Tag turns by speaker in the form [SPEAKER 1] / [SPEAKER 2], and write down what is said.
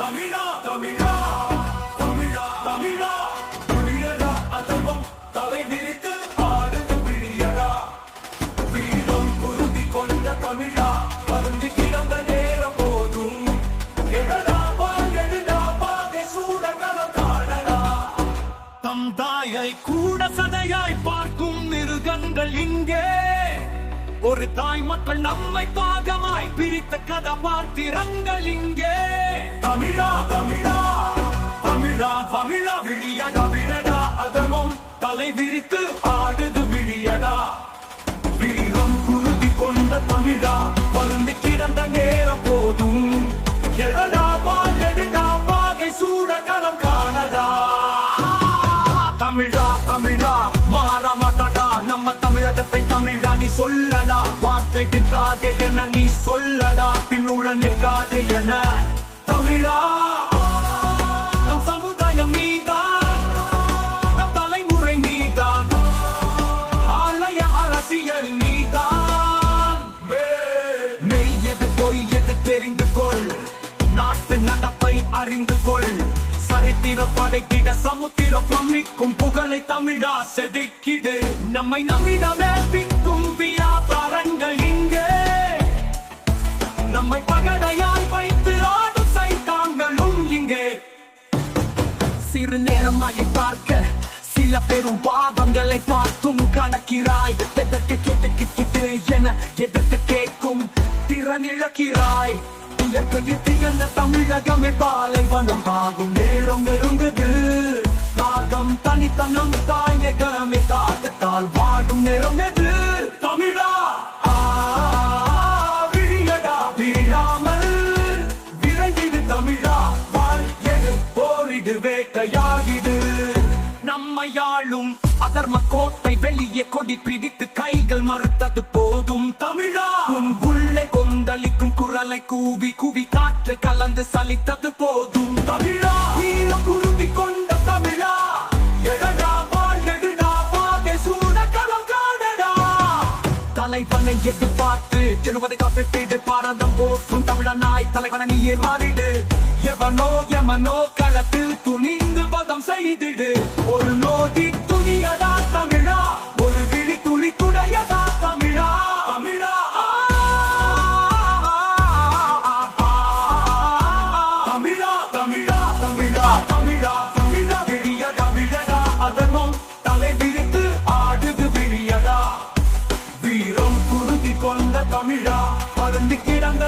[SPEAKER 1] தமிழா தமிழா தமிழா தமிழா தமிழரா அதர்வம் தலை விரித்து ஆடுது விழியடா வீரம் குருதி கொண்ட தமிழா பருந்து கிடந்த நேரம் போதும் எழடா பால் எழுடா பாதை தம் தாயை கூட சதையாய் பார்க்கும் மிருகங்கள் இங்கே ஒரு தாய் மக்கள் நம்மை பாகமாய் பிரித்த கதாபாத்திரங்கள் இங்கே. தமிழா தமிழா தமிழா தமிழா விழியா தமிழடா அதமும் தலை விரித்து பின்னுடன் நிற்காதே என தமிழா. நம் சமுதாயம் நீதான். நம் தலைமுறை நீதான். ஆலய அரசியல் நீதான். மெய் எது பொய் எது தெரிந்து கொள். நாட்டு நடப்பை அறிந்து கொள். சரித்திரம் பிரமிக்கும் புகழை தமிழா செதுக்கிடு நம்மை நம்மிடமே சிறு நேரமாய் பார்க்க சில பெரும் பாவங்களை பார்த்தும் கணக்கிறாய். எதற்கு கேட்டு கிட்டு என எதற்கு கேட்கும்? திறன் இழக்கிறாய் என்ன தமிழகமே பாலைவனம். ஆகும் நேரம் நெருங்குது. தாகம் தனித்தனம் தாய் நம்மையாளும் அதர்ம கோட்டை வெளியே கொடி பிடித்து கைகள் மறுத்தது போதும் தமிழா. உன் உள்ளே கொந்தளிக்கும் குரலை கூவி கூவி காற்று கலந்து சலித்தது போதும் தமிழா. வீர குருதி கொண்ட தமிழா. எழடா வாழ் பாதை சூட களம் காணடா தலைவனை எதிர்பார்த்து திருவதை காப்பிட்டு பாரதம் போற்றும் தமிழ நாய் தலைவனை நீயே மாறிடு. எவனோ எமனோ களத்தில் துணிந்து பதம் செய்திடு ஒரு நோதி துணியடா தமிழா ஒரு விழி துளி துடையடா தமிழா தமிழா தமிழா தமிழா தமிழா தமிழா தமிழா விழியடா விழடா அதனும் தலை விரித்து ஆடுது விழியடா வீரம் குருதி கொண்ட தமிழா கிடந்த